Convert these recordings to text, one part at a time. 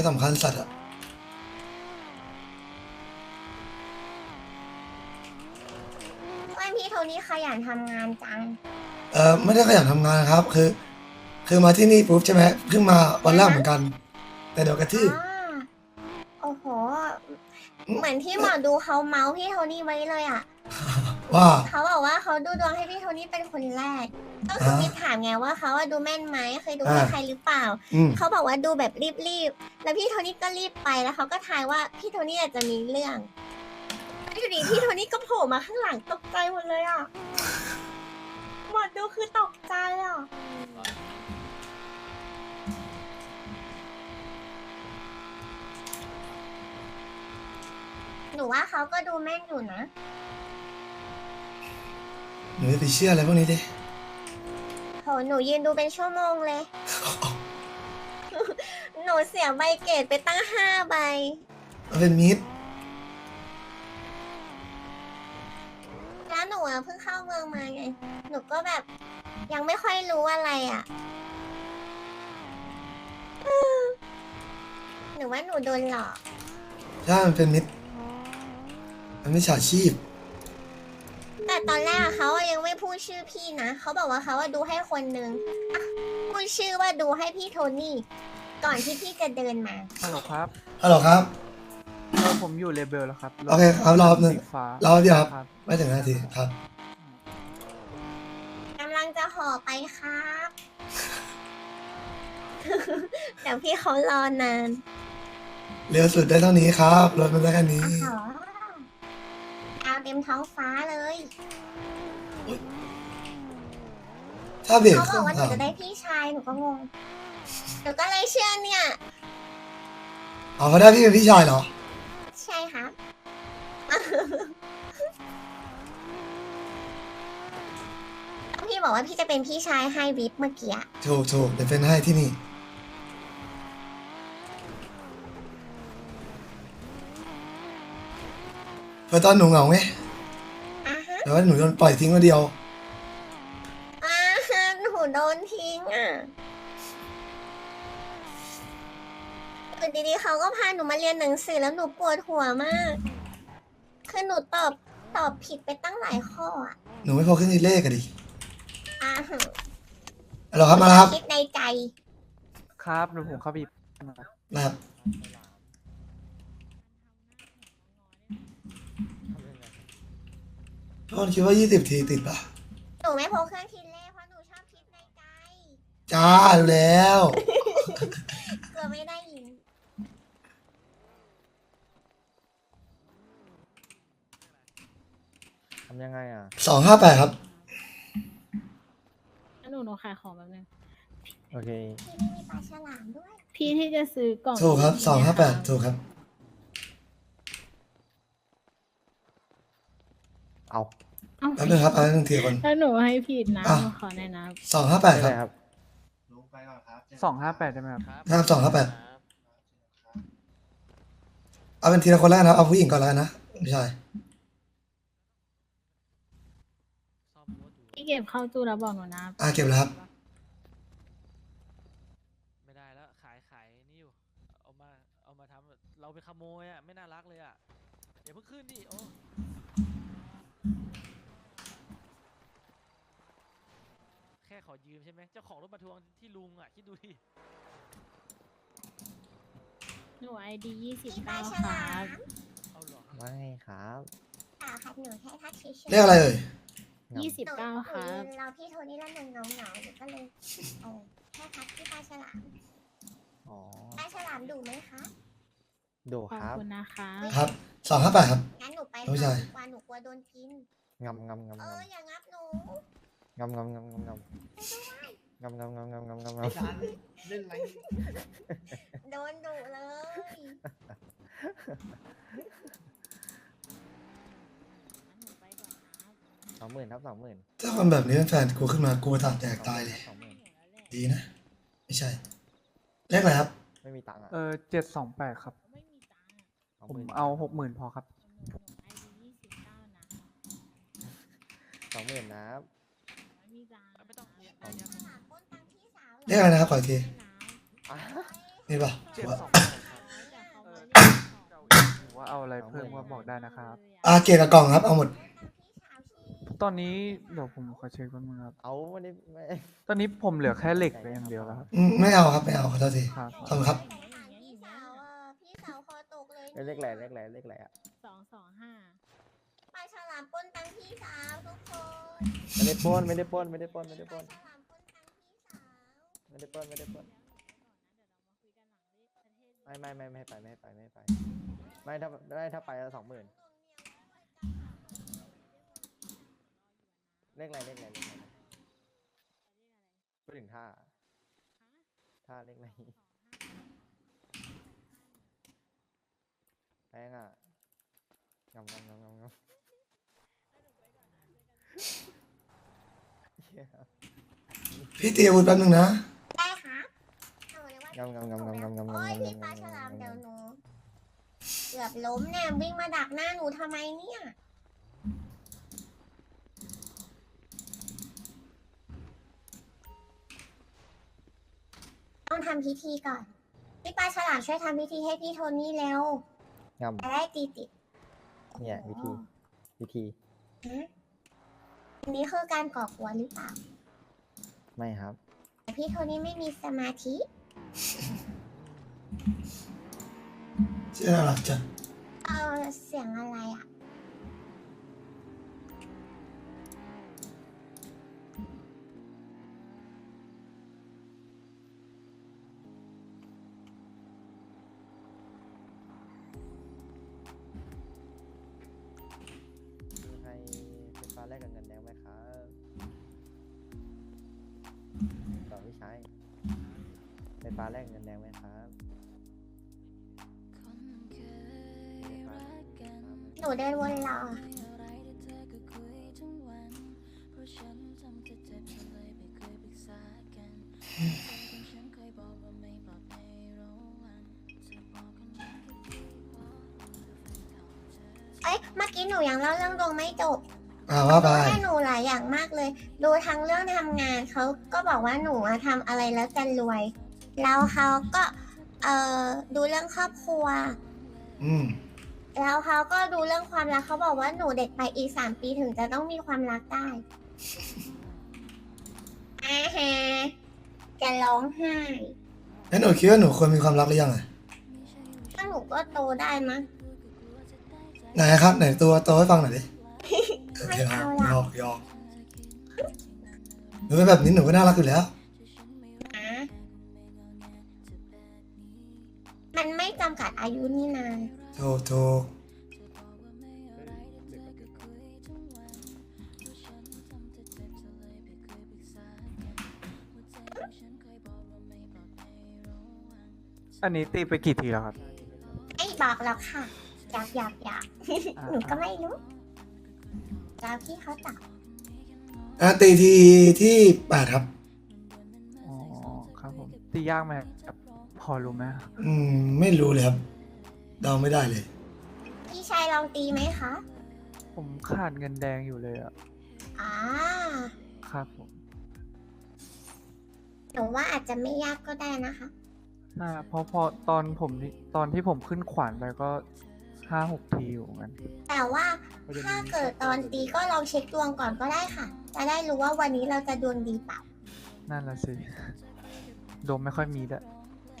ก็สำคัญสัตว์อะว่าพี่โทนี่ขยันทำงานจัง เออไม่ได้ขยันทำงานครับ คือ คือมาที่นี่ปุ๊บใช่ไหมเพิ่งมาวันแรกเหมือนกัน แต่เดี๋ยวกระทืบ อ่าโอ้โห เหมือนที่หมอดูเขาเมาส์พี่โทนี่ไว้เลยอะ ว่า เขาบอกว่าเขาดูดวงให้พี่โทนี่เป็นคนแรกก็คืออ่ามีถามไงว่าเขาว่าดูแม่นไหมเคยดูให้อ่า ใครหรือเปล่า อืมเขาบอกว่าดูแบบรีบๆ แล้วพี่โทนี่ก็รีบไปแล้วเขาก็ทายว่าพี่โทนี่อาจจะมีเรื่องแล้วอยู่ดีพี่โทนี่ก็โผล่มาข้างหลังตกใจหมดเลยอะ หมดดูคือตกใจอะ หนูว่าเขาก็ดูแม่นอยู่นะ หนูจะไปเชื่ออะไรพวกนี้ดิโหหนูยืนดูเป็นชั่วโมงเลย หนูเสียใบเกรดไปตั้งห้าใบ มันเป็นมิตรแล้วหนูอะเพิ่งเข้าเมืองมาไง หนูก็แบบยังไม่ค่อยรู้อะไรอะอืมหนูว่าหนูโดนหลอกใช่มันเป็นมิตรมันไม่ฉาชีพ แต่ตอนแรกอะเขาอะยังไม่พูดชื่อพี่นะเขาบอกว่าเขาว่าดูให้คนนึงอะพูดชื่อว่าดูให้พี่โทนี่ ก่อนที่พี่จะเดินมา ฮัลโหลครับฮัลโหลครับ เออผมอยู่เลเบลแล้วครับโอเคครับรอแป๊บนึงสีฟ้ารอเดี๋ยวครับ ครับ ไม่ถึงนาทีครับ กำลังจะห่อไปครับเดี๋ยวพี่เขารอนาน เร็วสุดได้เท่านี้ครับ รถมันได้แค่นี้ อ๋อดาว เต็มท้องฟ้าเลยถ้าเบรกเขาเคบรื่ออกงว่าหนูอะจะได้พี่ชายหนูก็งงหนูก็เลยเชื่อเนี่ยอ๋อเพราะได้พี่เป็นพี่ชายเหรอ ใช่ครับ พี่บอกว่าพี่จะเป็นพี่ชายให้วิปเมื่อกี้อะถูกถูกเดี๋ยวเป็นให้ที่นี่ เพื่อตอนหนูเหงาไงอะฮะแต่ว่าหนูโดนปล่อยทิ้งมาเดียว อ่าฮะหนูโดนทิ้งอะอยู่ดีๆเขาก็พาหนูมาเรียนหนังสือแล้วหนูปวดหัวมาก คือหนูตอบตอบผิดไปตั้งหลายข้ออะหนูไม่พอขึ้นในเลขอะดิอ่าฮะฮัลโหลครับมาแล้วครับคิดในใจ ครับเดี๋ยวผมเข้าไปนะครับ ทุกคนคิดว่า20ทีติดปะหนูไม่พกเครื่องคิดเลขเพราะหนูชอบคิดในใจจ้าดูแล้ว กลัวไม่ได้ยินทำยังไงอะ258ครับหนูหนูขายของแบบนึงโอเค พี่ไม่มีปลาฉลามด้วย พี่ที่จะซื้อกล่องถูกครับนี้นะะ258ถูกครับ เอาเอ้าแป๊บนึงครับเอาหนึ่งทีละคน ถ้าหนูให้ผิดนะอะ หนูขอแนะน258ได้ครับ ครับ สองห้าแปดได้ไหมครับนะครับ258เอาเป็นทีละคนแล้วกันนะครับเอาผู้หญิงก่อนแล้วกันนะไม่ใช่ำพี่เก็บเข้าตู้แล้วบอกหนูนะอ่าเก็บแล้วครับ ไม่ได้แล้วขายขายนี่อยู่ เอามาเอามาทำเราไปขโมยอะไม่น่ารักเลยอะอย่าเพิ่งขึ้นดิโอ้ แค่ ขอยืมใช่ไหมเจ้าของรถมาทวงที่ลุงอะคิดดูดิหนูไอดียี่สิบพี่ปลาเก้าฉคลารับ มเอาเหรอไม่ครับเปล่าครับหนูแค่ทักเฉยๆเรียกอะไรเอ่ยงับยี่สิบหนูเก้าหนูครับ เราพี่โทนี่แล้วหนูเหงาเหงาๆหนูก็เลยเออแค่ทักพี่ปลาฉลามอ๋อปลาฉลามดุไหมคะโดขอบครับคุณนะคะครับ258ครับ งั้นหนูไปไม่ใช่ก่อนดีกว่าหนูกลัวโดนกินงำงำงำเอออย่างงับหนู งำงำงำงำงำงำงำงำงำงำงำงำโดนดุเลย หนูไปก่อนนะสองหมื่นครับสองหมื่นถ้าคนแบบนี้เป็นแฟนกูขึ้นมากูตัดแตกตายเลย สองหมื่นดีนะ ไม่ใช่เลขอะไรครับ ไม่มีตังค์อะเออเจ็ดสองแปดครับไม่มีตังค์อะสองผหมมื่นเอาหกหมื่นพอครับ หนูไอดียี่สิบเก้านะ สองหมื่นนะครับ ไม่มีตังค์ไม่ต้องพี่ปลาฉลามปล้นตังค์พี่สาวเหรอเลขอะไรนะครับขออีกทีไม่นะอะนี่ป่ะเจ็ดว่าสองแปดครับว่าเอาอะไรเพิ่มก็บอกได้นะครับ อาเกียร์กับกล่องครับเอาหมดตอนนี้เดี๋ยวผมขอเช็คแป๊บนึงครับ เอาไม่ได้ไม่ตอนนี้ผมเหลือแค่เหล็กไปอย่างเดียวแล้วครับอืมไม่เอาครับไม่เอาขอโทษทีครับขอบคุณครับพี่สาวอะพี่สาวคอตกเลยไม่เลขอะไรเลขอะไรเลขอะไรอะสองสองห้าปลามปล้นตังพี่สาวทุกคนไม่ได้ปล้นไม่ได้ปล้นไม่ได้ปล้นไม่ได้ปล้นฉลามปล้นตังพี่สาวไม่ได้ปล้นไม่ได้ปล้นไม่ไม่ไม่ไม่ให้ไปไม่ให้ไปไม่ให้ไปไม่ถ้าได้ถ้าไปสองหมื่นเลขอะไรเลขอะไรเลขอะไรพูดถึงท่าท่าเลขอะไรแพงอะงำงำงำงำงำ พี่ตีอาวุธแป๊บนึงนะ ได้ครับเอาเลยว่างำงำงำงำงำงำโอ้ยงำพี่งำปลาฉลามงำเดี๋ยวงำหนูเกือบล้มแน่วิ่งมาดักหน้าหนูทำไมเนี่ย ต้องทำพิธีก่อน พี่ปลาฉลามช่วยทำพิธีให้พี่โทนี่แล้วงำจะได้ตีติดเนี่ยวิธีวิธีฮะ อันนี้คือการก่อกวนหรือเปล่า ไม่ครับ แต่พี่โทนี่ไม่มีสมาธิชื่อน่ารักจัง เอาเสียงอะไรอะ ฟ้าแรกกับเงินแดงไหมครับเป็นฟ้าแลกกับเงินแดงไหมครับหนูเดินวนรอเอ้ยเมื่อกี้หนูยังเล่าเรื่องดวงไม่จบ อ่าว่าไปให้หนูหลายอย่างมากเลย ดูทั้งเรื่องทำงานเขาก็บอกว่าหนูอะทำอะไรแล้วจะรวย แล้วเขาก็เอ่อดูเรื่องครอบครัว อืมแล้วเขาก็ดูเรื่องความรักเขาบอกว่าหนูเด็กไปอีกสามปีถึงจะต้องมีความรักได้อาฮะจะร้องไห้แล้วหนูคิดว่าหนูควรมีความรักหรือยังไงถ้าหนูก็โตได้มั้ง ไหนครับ ไหนตัวโตให้ฟังหน่อยดิโอไม่เคครับเอาละหยอกหยอกหนูเป็นแบบนี้หนูก็น่ารักอยู่แล้ว มันไม่จำกัดอายุนี่นาโถโถอันนี้ตีไปกี่ทีแล้วครับ ไม่บอกหรอกค่ะอยากอยากอยากอ่าหนูก็ไม่รู้แล้วพี่เขาตอบอะตีทีที่แปดครับ อ๋อ ครับผม ตียากไหมครับ พอรู้ไหมอืม ไม่รู้เลยครับเดาไม่ได้เลย พี่ชายลองตีไหมคะ ผมขาดเงินแดงอยู่เลยอะอ่า ครับผมหนูว่าอาจจะไม่ยากก็ได้นะคะ น่าเพราะพอตอนผมที่ตอนที่ผมขึ้นขวานไปก็ห้าหกทีอยู่เหมือนกัน แต่ว่าก็จะมีถ้าเกิดตอนตีก็ลองเช็คดวงก่อนก็ได้ค่ะ จะได้รู้ว่าวันนี้เราจะดวงดีเปล่า นั่นละสิ โดมไม่ค่อยมีด้วย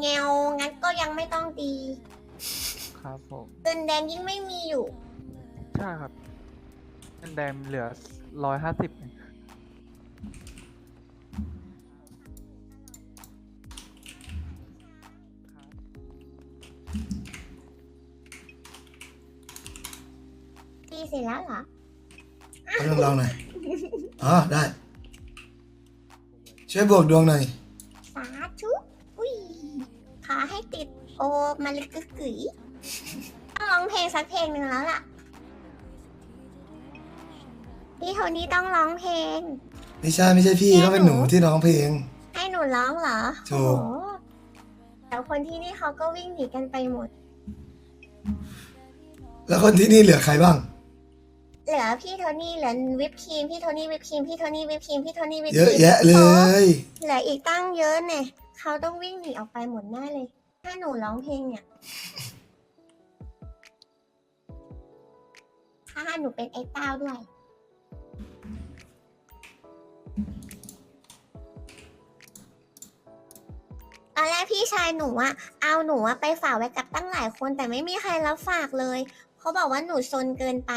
เงวงั้นก็ยังไม่ต้องตีครับผมเงินแดงยิ่งไม่มีอยู่ ใช่ครับเงินแดงเหลือร้อยห้าสิบตีเสร็จแล้วเหรอเอาลองลองหน่อยอ๋อได้ช่วยบวกดวงหน่อย สาธุ อุ้ยขอให้ติดโอมาลึกกึกกึ๋ยต้องร้องเพลงสักเพลงหนึ่งแล้วล่ะ พี่โทนี่ต้องร้องเพลง ไม่ใช่ไม่ใช่พี่ต้องเป็นหนูที่ร้องเพลง ให้หนูร้องเหรอถูโอ้กโหแล้วคนที่นี่เขาก็วิ่งหนีกันไปหมด แล้วคนที่นี่เหลือใครบ้าง เหลือพี่โทนี่เหลือวิปครีมพี่โทนี่วิปครีมพี่โทนี่วิปครีมพี่โทนี่วิปครีมเยอะแยะเลโอ้ย เหลืออีกตั้งเยอะเนี่ย เขาต้องวิ่งหนีออกไปหมดแน่เลย ถ้าหนูร้องเพลงเนี่ย ถ้าหนูเป็นไอ้เต้าด้วย ตอนแรกพี่ชายหนูอะเอาหนูอะไปฝากไว้กับตั้งหลายคนแต่ไม่มีใครรับฝากเลย เขาบอกว่าหนูซนเกินไป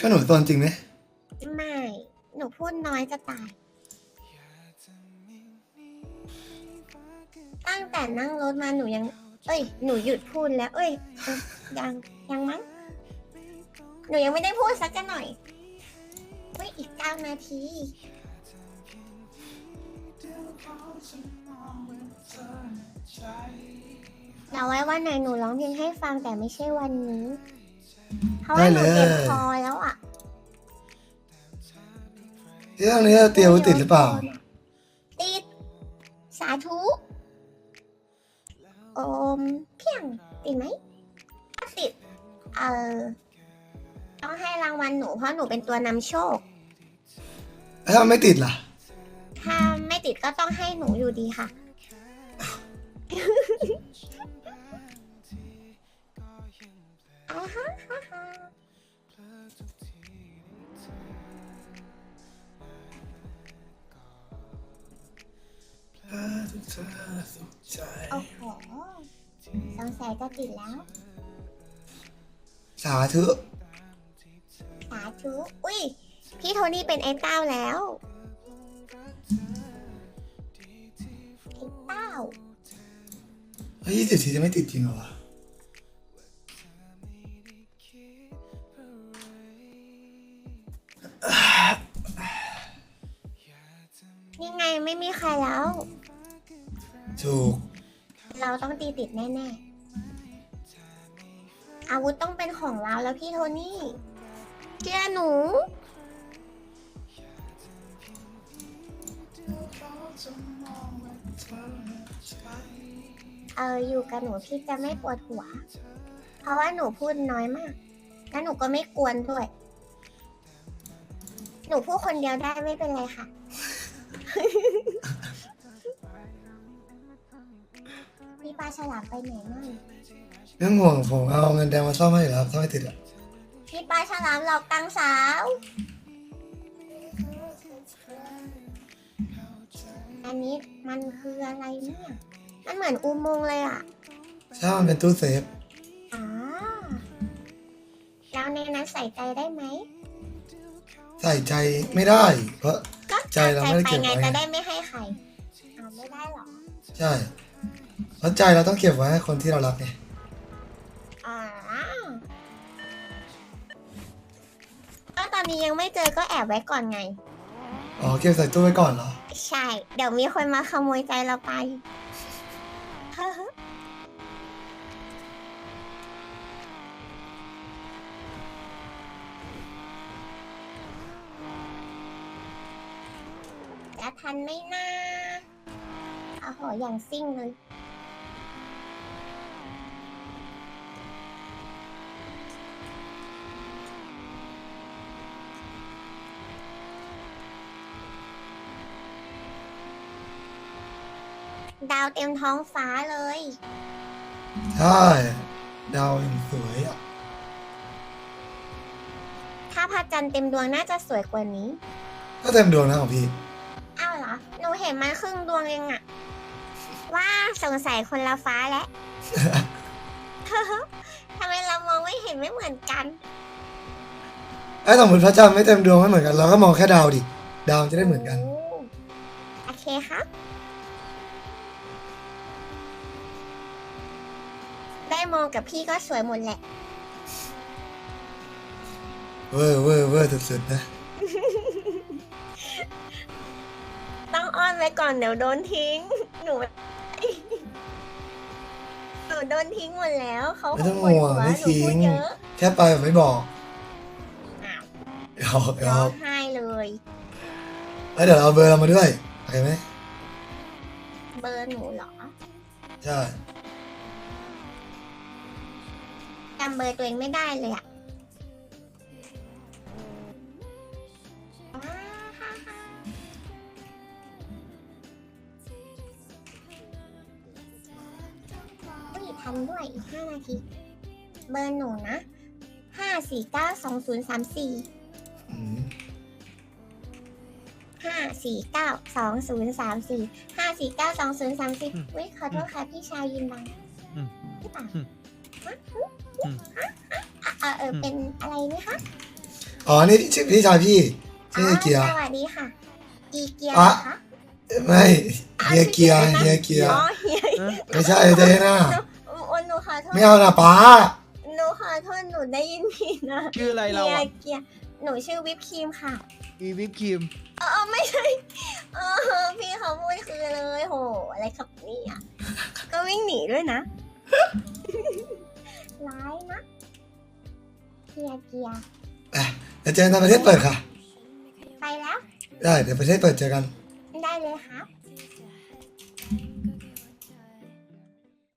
ก็หนูตอนจริงไหม ไม่ หนูพูดน้อยจะตาย ตั้งแต่นั่งรถมาหนูยัง เอ้ย หนูหยุดพูดแล้ว เอ้ยเอ้ยยังยังมั้งหนูยังไม่ได้พูดสักกันหน่อยเฮ้ยอีกเก้านาทีเราไว้วันไหนหนูร้องเพลงให้ฟังแต่ไม่ใช่วันนี้ เพราะว่าหนูเจ็บคอแล้วอะที่เรื่องนี้เตรียมไว้ติดหรือเปล่า ติด สาธุ โอมเพียงติดไหมถ้าติดเออต้องให้รางวัลหนูเพราะหนูเป็นตัวนำโชค ถ้าไม่ติดล่ะ ถ้าไม่ติดก็ต้องให้หนูอยู่ดีค่ะอ่าฮะฮ่าฮ่า โอ้โหสงสัยจะติดแล้ว สาธุ สาธุ อุ้ย พี่โทนี่เป็นไอ้เต้าแล้วไอ้เต้าเฮ้ยยี่สิบทีจะไม่ติดจริงเหรอวะนี่ไงไม่มีใครแล้ว ถูก เราต้องตีติดแน่ๆ อาวุธต้องเป็นของเราแล้วพี่โทนี่เชื่อหนู เอออยู่กับหนูพี่จะไม่ปวดหัว เพราะว่าหนูพูดน้อยมาก แล้วหนูก็ไม่กวนด้วย หนูพูดคนเดียวได้ไม่เป็นไรค่ะาฉลามไปไหนมั่งเรื่องห่วงผมเอาเงินแดงมาซ่อมให้อยู่แล้วครับถ้าไม่ติดอะพี่ปลาฉลามหลอกตังสาว อันนี้มันคืออะไรเนี่ย มันเหมือนอุโมงค์เลยอะ ใช่มันเป็นตู้เซฟอ๋อแล้วในนั้นใส่ใจได้ไหม ใส่ใจไม่ได้ เพราะ ก็ใจเราไม่ได้เก็บไงไว้จะได้ไม่ให้ใครเอาไม่ได้หรอ ใช่ เพราะใจเราต้องเก็บไว้ให้คนที่เรารักไงอ๋อก็ตอนนี้ยังไม่เจอก็แอบไว้ก่อนไง อ๋อเก็บใส่ตู้ไว้ก่อนเหรอ ใช่ เดี๋ยวมีคนมาขโมยใจเราไป จะทันไหมนะโอ้โหอย่างซิ่งเลย ดาวเต็มท้องฟ้าเลย ใช่ดาวยังสวยอะถ้าพระจันทร์เต็มดวงน่าจะสวยกว่านี้ ก็เต็มดวงนะของพี่ อ้าวเหรอ หนูเห็นมันครึ่งดวงเองอะว่าสงสัยคนละฟ้าแล้ว ทำไมเรามองไม่เห็นไม่เหมือนกัน ไอ้สมมติพระจันทร์ไม่เต็มดวงไม่เหมือนกันเราก็มองแค่ดาวดิ ดาวจะได้เหมือนกันโอ้โอเคครับ ได้มองกับพี่ก็สวยหมดแหละ เวอร์เวอร์เวอร์สุดๆนะ ต้องอ้อนไว้ก่อนเดี๋ยวโดนทิ้ง หนูหนูโดนทิ้งหมดแล้วเขาไม่คต้องงบ่นห่วงหัวไม่หนูทิ้พูดงเยอะแค่ไปแบบไม่บอกอ้าวหยอกหยร้อองกไห้เลย แล้วเดี๋ยวเอาเบอร์เรามาด้วยโอเคไหมเบอร์หนูเหรอ ใช่ำเบอร์ตัวเองไม่ได้เลยอะว้าฮ่าฮ่าอุ้ยทันด้วยอีกห้านาที เบอร์หนูนะห้าสี่เก้าสองศูนย์สามสี่อืมห้าสี่เก้าสองศูนย์สามสี่ห้าสี่เก้าสองศูนย์สามสี่อุ้ยขอโทษค่ะพี่ชายยินบังอืม หรือเปล่าอืม อืมฮะอะอะเอออืมเป็นอะไรไหมคะอ๋อนี่ชื่อพี่ชายพี่ชื่อเกียร์สวัสดีค่ะ อีเกียร์อะเหรอคะไม่เฮียเกียร์เฮียเกียร์อ๋อเฮียไม่ใช่เจน่าโอ้หนูขอโทษไม่เอานะป้าหนูขอโทษหนูได้ยินผิดนะชื่ออะไรเราเฮียอะเกียร์หนูชื่อวิปครีมค่ะอีวิปครีมเออไม่ใช่เออพี่เขาพูดคือเลยโหอะไรครับเนี่ยก็วิ่งหนีด้วยนะ ร้ายนะเกียร์เกียร์เดี๋ยวเจอกันตอนประเทศเปิดค่ะ ไปแล้ว ได้ เดี๋ยวประเทศเปิดเจอกัน ได้เลยครับ